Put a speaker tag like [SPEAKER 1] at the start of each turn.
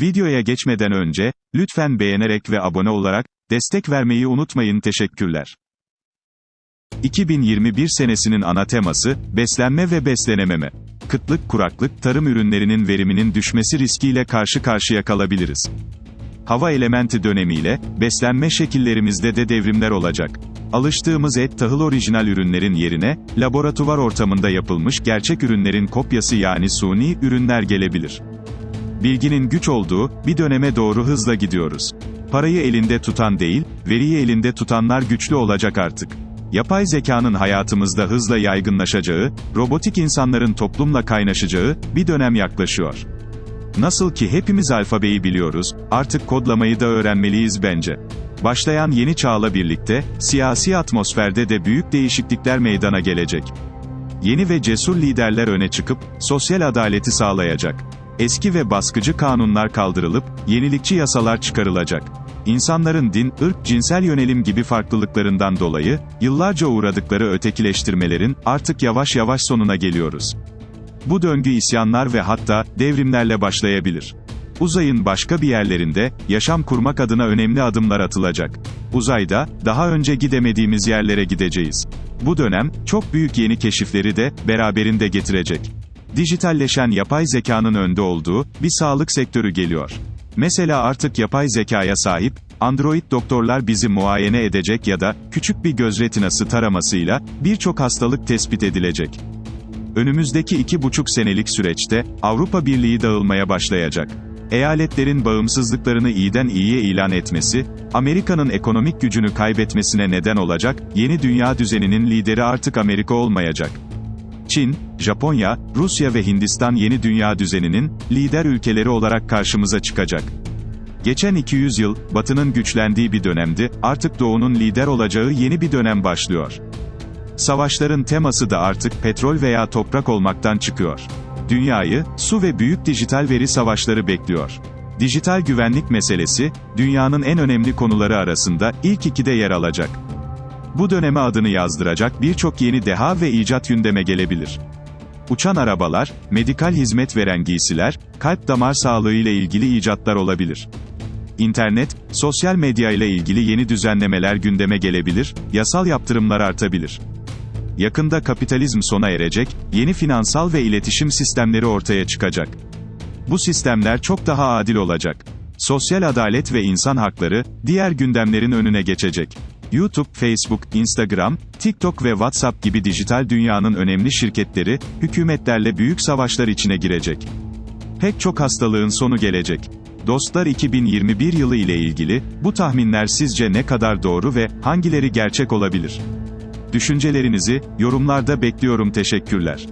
[SPEAKER 1] Videoya geçmeden önce, lütfen beğenerek ve abone olarak, destek vermeyi unutmayın teşekkürler. 2021 senesinin ana teması, beslenme ve beslenememe. Kıtlık, kuraklık, tarım ürünlerinin veriminin düşmesi riskiyle karşı karşıya kalabiliriz. Hava elementi dönemiyle, beslenme şekillerimizde de devrimler olacak. Alıştığımız et tahıl orijinal ürünlerin yerine, laboratuvar ortamında yapılmış gerçek ürünlerin kopyası yani suni ürünler gelebilir. Bilginin güç olduğu, bir döneme doğru hızla gidiyoruz. Parayı elinde tutan değil, veriyi elinde tutanlar güçlü olacak artık. Yapay zekanın hayatımızda hızla yaygınlaşacağı, robotik insanların toplumla kaynaşacağı, bir dönem yaklaşıyor. Nasıl ki hepimiz alfabeyi biliyoruz, artık kodlamayı da öğrenmeliyiz bence. Başlayan yeni çağla birlikte, siyasi atmosferde de büyük değişiklikler meydana gelecek. Yeni ve cesur liderler öne çıkıp, sosyal adaleti sağlayacak. Eski ve baskıcı kanunlar kaldırılıp, yenilikçi yasalar çıkarılacak. İnsanların din, ırk, cinsel yönelim gibi farklılıklarından dolayı, yıllarca uğradıkları ötekileştirmelerin, artık yavaş yavaş sonuna geliyoruz. Bu döngü isyanlar ve hatta, devrimlerle başlayabilir. Uzayın başka bir yerlerinde, yaşam kurmak adına önemli adımlar atılacak. Uzayda, daha önce gidemediğimiz yerlere gideceğiz. Bu dönem, çok büyük yeni keşifleri de, beraberinde getirecek. Dijitalleşen yapay zekanın önde olduğu, bir sağlık sektörü geliyor. Mesela artık yapay zekaya sahip, Android doktorlar bizi muayene edecek ya da, küçük bir göz retinası taramasıyla, birçok hastalık tespit edilecek. Önümüzdeki iki buçuk senelik süreçte, Avrupa Birliği dağılmaya başlayacak. Eyaletlerin bağımsızlıklarını iyiden iyiye ilan etmesi, Amerika'nın ekonomik gücünü kaybetmesine neden olacak, yeni dünya düzeninin lideri artık Amerika olmayacak. Çin, Japonya, Rusya ve Hindistan yeni dünya düzeninin, lider ülkeleri olarak karşımıza çıkacak. Geçen 200 yıl, Batı'nın güçlendiği bir dönemdi, artık Doğu'nun lider olacağı yeni bir dönem başlıyor. Savaşların teması da artık petrol veya toprak olmaktan çıkıyor. Dünyayı, su ve büyük dijital veri savaşları bekliyor. Dijital güvenlik meselesi, dünyanın en önemli konuları arasında ilk ikide yer alacak. Bu döneme adını yazdıracak birçok yeni deha ve icat gündeme gelebilir. Uçan arabalar, medikal hizmet veren giysiler, kalp damar sağlığı ile ilgili icatlar olabilir. İnternet, sosyal medya ile ilgili yeni düzenlemeler gündeme gelebilir, yasal yaptırımlar artabilir. Yakında kapitalizm sona erecek, yeni finansal ve iletişim sistemleri ortaya çıkacak. Bu sistemler çok daha adil olacak. Sosyal adalet ve insan hakları, diğer gündemlerin önüne geçecek. YouTube, Facebook, Instagram, TikTok ve WhatsApp gibi dijital dünyanın önemli şirketleri, hükümetlerle büyük savaşlar içine girecek. Pek çok hastalığın sonu gelecek. Dostlar 2021 yılı ile ilgili, bu tahminler sizce ne kadar doğru ve hangileri gerçek olabilir? Düşüncelerinizi, yorumlarda bekliyorum teşekkürler.